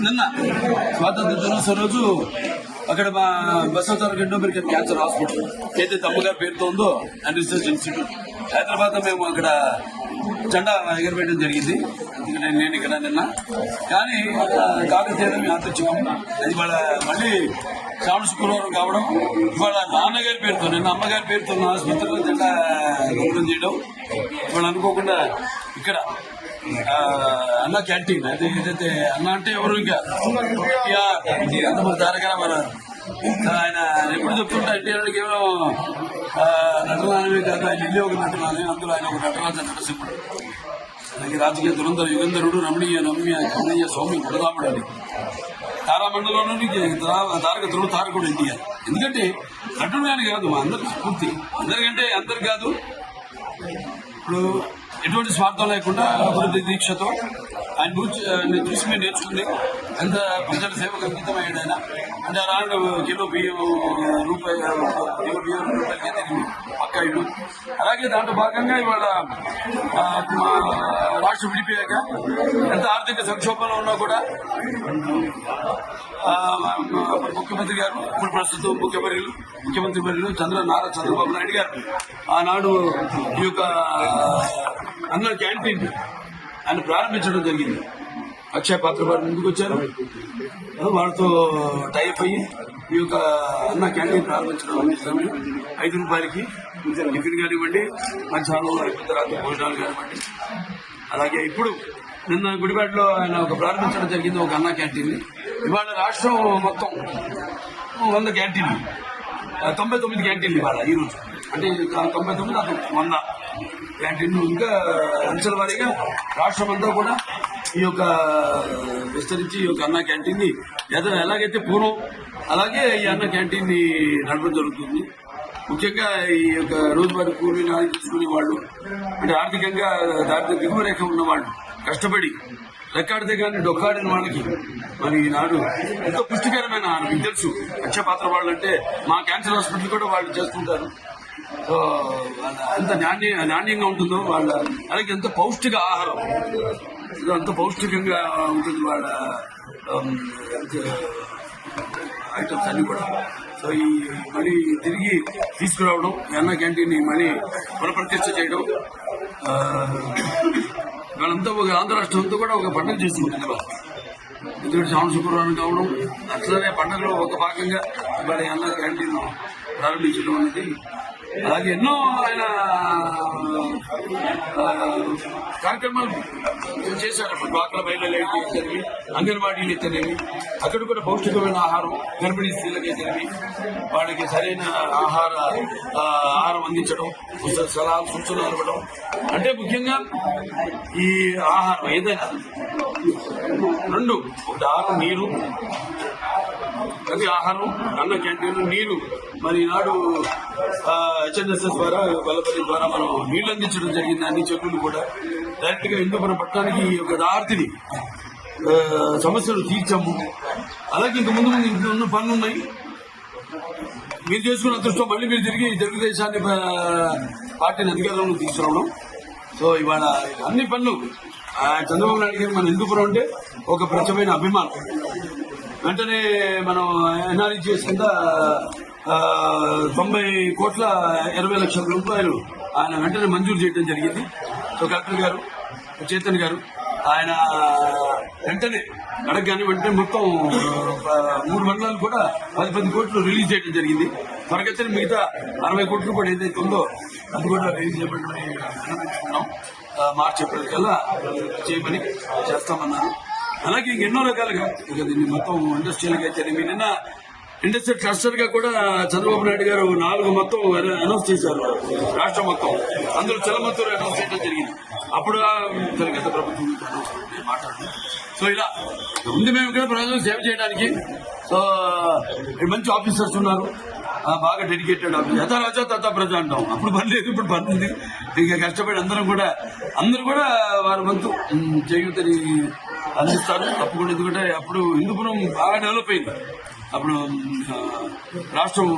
నిన్న స్వాతంత్ర దినోత్సవం రోజు అక్కడ మా బసవతారక ఎండోమెరికన్ క్యాన్సర్ హాస్పిటల్ ఏదైతే అమ్మగారి పేరుతో ఉందో అండ్ రీసెర్చ్ ఇన్స్టిట్యూట్. హైదరాబాద్ మేము అక్కడ జెండా ఎగరవేయడం జరిగింది. నేను- ఇక్కడ నిన్న. కానీ ఆ, కాకతీయ అది వాళ్ళ మళ్ళీ శ్రావణ శుక్రవారం కావడం. ఇవాళ నాన్నగారి పేరుతో నిన్న అమ్మగారి పేరుతో ఆసుపత్రిలో జెండా ఎగరడం చేయడం. ఇవాళ అనుకోకుండా ఇక్కడ అన్న క్యాంటీన్ అదే ఏదైతే అన్న అంటే ఎవరు ఇంకా? ఇక అంతమంది తారక మన ఆయన ఎప్పుడు చెప్తుంటే ఎన్టీఆర్ కేవలం ఆ, నటనానే కాదు ఆయన ఇల్లు ఒక నటనానే అందులో ఆయన ఒక నటరాజ నటసింహుడు అలాగే రాజకీయ దురంధర యుగంధరుడు రమణీయ నమ్య కమనీయ స్వామి గుడదాముడు అని. తారామండలంలోని తారక ధ్రువ తారకుడు ఎన్టీఆర్. ఎందుకంటే నటుడు అని కాదు మా అందరికి స్ఫూర్తి. అందరికంటే అందరు కాదు. ఇప్పుడు ఎటువంటి స్వార్థం లేకుండా అభివృద్ధి దీక్షతో ఆయన గురించి ఆయన చూసి మేము నేర్చుకుంది ఎంత ప్రజల సేవకు అంకితమయ్యాడు ఆయన అంటే అలాంటి కిలో బియ్యం రూపాయి కిలో బియ్యం రూపాయలకి తిరిగి పక్క ఇల్లు అలాగే దాంట్లో భాగంగా ఇవాళ మా రాష్ట్రం విడిపోయాక ఎంత ఆర్థిక సంక్షోభంలో ఉన్నా కూడా ముఖ్యమంత్రి గారు ఇప్పుడు ప్రస్తుతం ముఖ్యమంత్రులు ముఖ్యమంత్రి వర్యులు చంద్ర నారా చంద్రబాబు నాయుడు గారు. ఆనాడు ఈ యొక్క అన్న క్యాంటీన్ ఆయన ప్రారంభించడం జరిగింది. అక్షయ పాత్ర వారు ముందుకు వచ్చారు. వాళ్ళతో టైప్ అయ్యి ఈ యొక్క అన్న క్యాంటీన్ ప్రారంభించడం సమయం. ఐదు రూపాయలకి టిఫిన్ కానివ్వండి మధ్యాహ్నం అయిపోయిన తర్వాత భోజనాలు కానివ్వండి. అలాగే ఇప్పుడు నిన్న గుడిపేటలో ఆయన ఒక ప్రారంభించడం జరిగింది ఒక అన్న క్యాంటీన్ ఇవాళ రాష్ట్రం మొత్తం వంద క్యాంటీన్లు. తొంభై తొమ్మిది క్యాంటీన్లు ఇవాళ ఈ రోజు. అంటే తొంభై తొమ్మిది వంద. క్యాంటీన్లు ఇంకా అంచెల వారీగా రాష్ట్రమంతా కూడా ఈ యొక్క విస్తరించి ఈ యొక్క అన్న క్యాంటీన్ని ఎలాగైతే పూర్వం అలాగే ఈ అన్న క్యాంటీన్ని నడపడం జరుగుతుంది. ముఖ్యంగా ఈ యొక్క రోజువారీ కూలీ ఆలోచించుకునే తీసుకునే వాళ్ళు అంటే ఆర్థికంగా దారిద్ర దిగువ రేఖ ఉన్న వాళ్ళు కష్టపడి రెక్కాడితే కానీ డొక్కాడిన వాళ్ళకి మరి ఈనాడు ఎంతో పుష్టికరమైన మీకు తెలుసు అక్షపాత్ర వాళ్ళు అంటే మా క్యాన్సర్ హాస్పిటల్ కూడా వాళ్ళు చేస్తుంటారు. ఎంత నాణ్య నాణ్యంగా ఉంటుందో వాళ్ళ అలాగే ఎంత పౌష్టిక ఆహారం. అంత పౌష్టికంగా ఉంటుంది వాళ్ళ ఐటమ్స్ అన్ని కూడా. సో ఈ మళ్ళీ తిరిగి తీసుకురావడం ఎన్న క్యాంటీన్ మళ్ళీ పునఃప్రతిష్ఠ చేయడం వాళ్ళంతా ఒక ఆంధ్ర రాష్ట్రంతో కూడా ఒక పండుగ చేసుకుంటుంది ఇవాళ ఎందుకంటే శ్రావణ శుక్రవారం కావడం అట్లనే పండుగలో ఒక భాగంగా ఇవాళ ఈ అన్న క్యాంటీన్ ప్రారంభించడం అనేది అలాగే ఎన్నో ఆయన కార్యక్రమాలు చేశారు? అప్పుడు డ్వాక్రా మహిళలు అయితేనేవి అంగన్వాడీలు అయితేనేవి అక్కడ కూడా పౌష్టికమైన ఆహారం గర్భిణీ స్త్రీలకు అయితేనేవి వాళ్ళకి సరైన ఆహార ఆహారం అందించడం సలహాలు సూచనలు ఇవ్వడం. అంటే ముఖ్యంగా ఈ ఆహారం ఏదైనా రెండు ఒకటి ఆహారం నీరు అది ఆహారం అన్న క్యాంటీన్ నీరు మరి ఈనాడు హెచ్ఎన్ఎస్ఎస్ ద్వారా బలపరి ద్వారా మనం నీళ్ళు అందించడం జరిగింది అన్ని చెరువులు కూడా. డైరెక్ట్గా హిందూపురం పట్టణానికి ఈ యొక్క ఆర్తిని సమస్యలు తీర్చాము. అలాగే ఇంక ముందు ముందు ఇంకా ఉన్న పనులు ఉన్నాయి. మీరు చేసుకున్న అదృష్టం మళ్ళీ మీరు తిరిగి తెలుగుదేశాన్ని పార్టీని అధికారంలో తీసుకురావడం. సో ఇవాళ అన్ని పనులు చంద్రబాబు నాయుడు గారు మన హిందూపురం అంటే ఒక ప్రచమైన అభిమానం. వెంటనే మనం ఎన్ఆర్ఈజీఎస్ కింద తొంభై కోట్ల ఇరవై లక్షల రూపాయలు ఆయన వెంటనే మంజూరు చేయడం జరిగింది. సో కలెక్టర్ గారు చేతన్ గారు ఆయన వెంటనే అడగగానే వెంటనే మొత్తం మూడు మండలాలు కూడా పది పది కోట్లు రిలీజ్ చేయడం జరిగింది. త్వరగతిన మిగతా అరవై కోట్లు కూడా ఏదైతే ఉందో అది కూడా రిలీజ్ చేయబడి మార్చి ఏప్రిల్ కల్లా చేయమని చేస్తామన్నారు. అలాగే ఇంకెన్నో రకాలుగా ఇక దీన్ని మొత్తం ఇండస్ట్రియల్గా అయితే మీ నిన్న ఇండస్ట్రియల్ క్లస్టర్గా కూడా చంద్రబాబు నాయుడు గారు నాలుగు మొత్తం అనౌన్స్ చేశారు. రాష్ట్రం మొత్తం. అందులో చలమత్తూరు అనౌన్స్ చేయడం జరిగింది. అప్పుడు గత ప్రభుత్వం announce సో ఇలా ఉంది మేము ఇక్కడ ప్రజలకు సేవ చేయడానికి సో మంచి ఆఫీసర్స్ ఉన్నారు. బాగా డెడికేటెడ్ ఆఫీసర్ యథా రాజా తథా ప్రజ అంటాం. అప్పుడు పని లేదు ఇప్పుడు పని ఉంది. ఇక కష్టపడి అందరం కూడా అందరూ కూడా వారి వంతు ఉమ్, అందిస్తారు తప్పకుండా ఎందుకంటే అప్పుడు హిందూపురం బాగా డెవలప్ అయింది. అప్పుడు రాష్ట్రం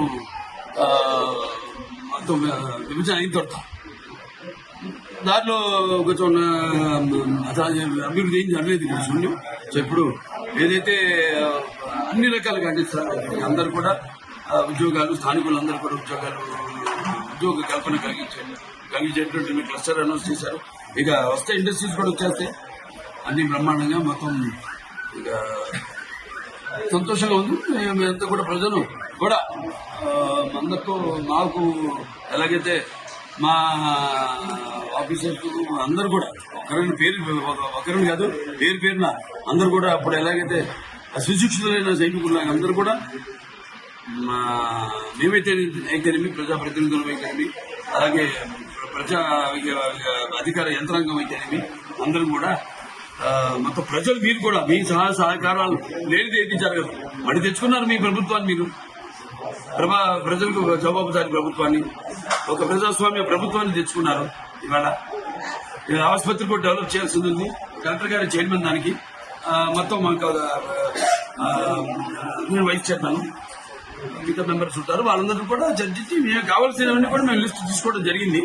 విభజన అయిన తర్వాత. దాంట్లో కొంచెం అభివృద్ధి ఏం జరగలేదు ఇక్కడ ఇప్పుడు ఏదైతే అన్ని రకాలుగా అందిస్తారు అందరు అందరూ కూడా ఉద్యోగాలు ఉద్యోగాలు స్థానికులందరూ కూడా ఉద్యోగాలు ఉద్యోగ కల్పన కలిగించండి కలిగించేటువంటి క్లస్టర్ అనౌన్స్ చేశారు. ఇక వస్తే ఇండస్ట్రీస్ కూడా వచ్చేస్తే అన్ని బ్రహ్మాండంగా మొత్తం ఇక సంతోషంగా ఉంది. మేమంతా కూడా ప్రజలు కూడా అందరితో మాకు ఎలాగైతే మా ఆఫీసర్స్ అందరు కూడా ఒకరిని పేరు ఒకరిని కాదు పేరు పేరున అందరు కూడా అప్పుడు ఎలాగైతే సుశిక్షితులైన సైనికులు అందరూ కూడా మా మేమైతే అయితేనేమి ప్రజాప్రతినిధులు అయితేనేమి అలాగే ప్రజా అధికార యంత్రాంగం అయితేనేమి అందరూ కూడా మొత్తం ప్రజలు మీరు కూడా మీ సహాయ సహకారాలు లేనిది ఏది జరగదు మళ్ళీ తెచ్చుకున్నారు మీ ప్రభుత్వాన్ని మీరు. ప్రభా ప్రజలకు జవాబుదారి ప్రభుత్వాన్ని. ఒక ప్రజాస్వామ్య ప్రభుత్వాన్ని తెచ్చుకున్నారు ఇవాళ. ఈ ఆసుపత్రి కూడా డెవలప్ చేయాల్సింది ఉంది. కలెక్టర్ గారి చైర్మన్ దానికి. మొత్తం మాకు నేను వైస్ చైర్మన్. మిగతా మెంబర్స్ ఉంటారు. వాళ్ళందరూ కూడా చర్చించి మేము కావాల్సినవన్నీ కూడా మేము లిస్ట్ తీసుకోవడం జరిగింది.